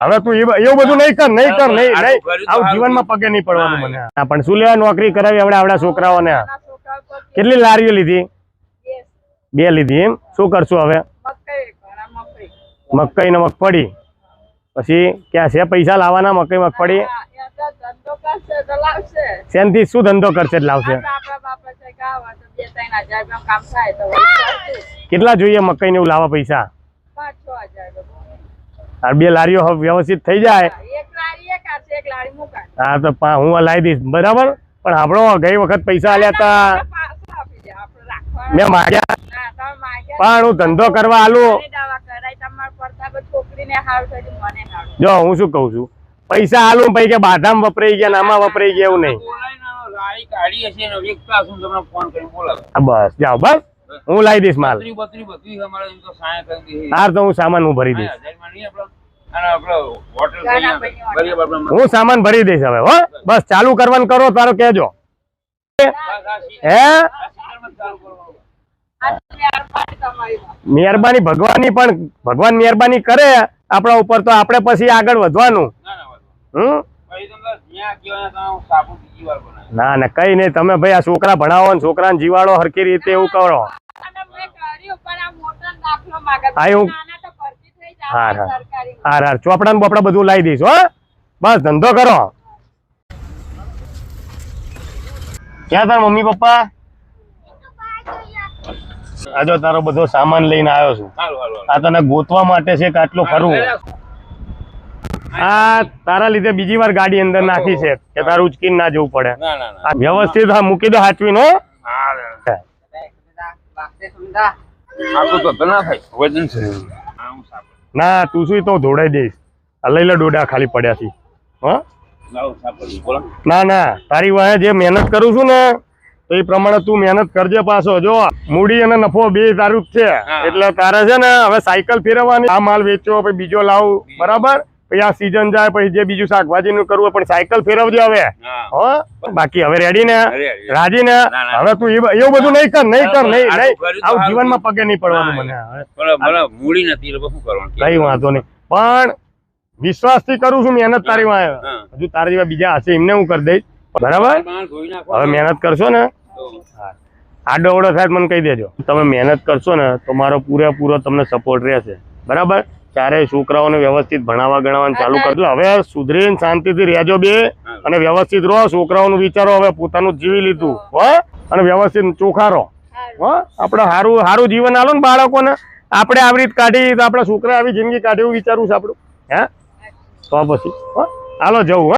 હવે તું એવું બધું નહીં કર નહીં કર નહીં નહીં. આવું. જીવનમાં પગે નહીં પડવાનું મને. હા પણ શું લેવા નોકરી કરાવી આપણે આપણા છોકરાઓને. કેટલી લારીઓ લીધી? બે લીધી એમ? શું કરશું હવે? મકઈ ને મગફળી. પછી ક્યાં છે? પૈસા લાવવાના મકઈ મગફળી? શેનથી શું ધંધો કરશે લાવશે. કેટલા જોઈએ મકઈ ને એવું લાવવા પૈસા? આ બે લારીઓ વ્યવસ્થિત થઈ જાય. એક લારી એ કાઢશે એક લારી મુકાય. હા તો હું લાવી દઈશ. બરાબર? પણ આપણો ગઈ વખત પૈસા આલ્યા હતા પાછા આપી દે આપણે રાખવાના. મેં માગ્યા. પણ હું ધંધો કરવા આલું. જો હું શું કઉ છું? પૈસા આલું પછી કે બાધામ વપરાઈ ગયા નામાં આમાં વપરાઈ ગયા એવું નહીં. હા, બસ. જાઓ બસ. હું લાવી દઈશ માલ. હાર તો હું સામાન હું ભરી દઈશ. હા, સામાન ભરી દઈશ હવે હો બસ ચાલુ કરવાનું કરો તારો સી- હે મહેરબાની ભગવાનની પણ ભગવાન મહેરબાની કરે આપણા ઉપર તો આપણે પછી આગળ વધવાનું ના ના વાંધો હમ. ના ના કઈ નહીં તમે ભાઈ આ છોકરા ભણાવો ને છોકરાને જીવાડો હરખી રીતે એવું કરો હા, એવું- નાના તો ભરતી થઈ હા, હા. હાર હાર. ચોપડા ને બોપડા બધું લાવી દઈશું હો. બસ ધંધો કરો. ક્યાં તાર મમ્મી પપ્પા? આજો તારો બધો સામાન લઈને આવ્યો છું. હાલો, હાલો, હાલો. આ તને ગોતવા માટે છે કે આટલું ફરવું આ તારા લીધે બીજી વાર ગાડી અંદર નાખી છે કે તારું ઉચકીને ના જવું પડે. વ્યવસ્થિત હા મૂકી દો હાચવી નો હા, આટલું તો ના થાય વજન છે. ના તું શું તો ધોડાઈ દઈશ આ લઈ લે ડોડા ખાલી પડ્યા છે હા. ના. ના તારી વાહે જે મહેનત કરું છું ને તો એ પ્રમાણે તું મહેનત કરજે પાછો. જો મૂડી અને નફો બે તારું છે. એટલે તારે છે ને હવે સાયકલ ફેરવવાની આ માલ વેચો પછી બીજો લાવું. બરાબર? પછી આ સીઝન જાય પછી જે બીજું શાકભાજી નું કરવું પણ સાયકલ ફેરવજે હવે. હા. બાકી હવે રેડી ને? રાજી ને. હવે તું એવું બધું નહીં કર નહીં કર નહીં નહીં. આવું જીવનમાં પગે નહીં પડવાનું મને. મૂડી નથી શું કરવાનું? કઈ વાંધો નહીં. પણ વિશ્વાસથી કરું છું મહેનત તારી વાંહે. હજુ તારા જેવા બીજા હશે એમને હું કરી દઈશ. બરાબર. હવે મહેનત કરશો ને? આડો અવડો સાહેબ મને કહી દેજો. તમે મહેનત કરશો ને તો મારો પૂરેપૂરો તમને સપોર્ટ રહેશે. બરાબર? ચારે છોકરાઓને વ્યવસ્થિત ભણાવવા ગણાવવાનું ચાલુ કરજો હવે સુધરીને શાંતિથી રહેજો બે અને વ્યવસ્થિત રહો છોકરાઓનું વિચારો હવે પોતાનું જીવી લીધું હો. અને વ્યવસ્થિત ચોખા રહો હો. આપણે સારું સારું જીવન આલો ને બાળકોને. આપણે આવી રીત કાઢી તો આપણા છોકરા આવી જિંદગી કાઢી એવું વિચારવું છે આપણું હે? તો પછી હો? હાલો જવું હો.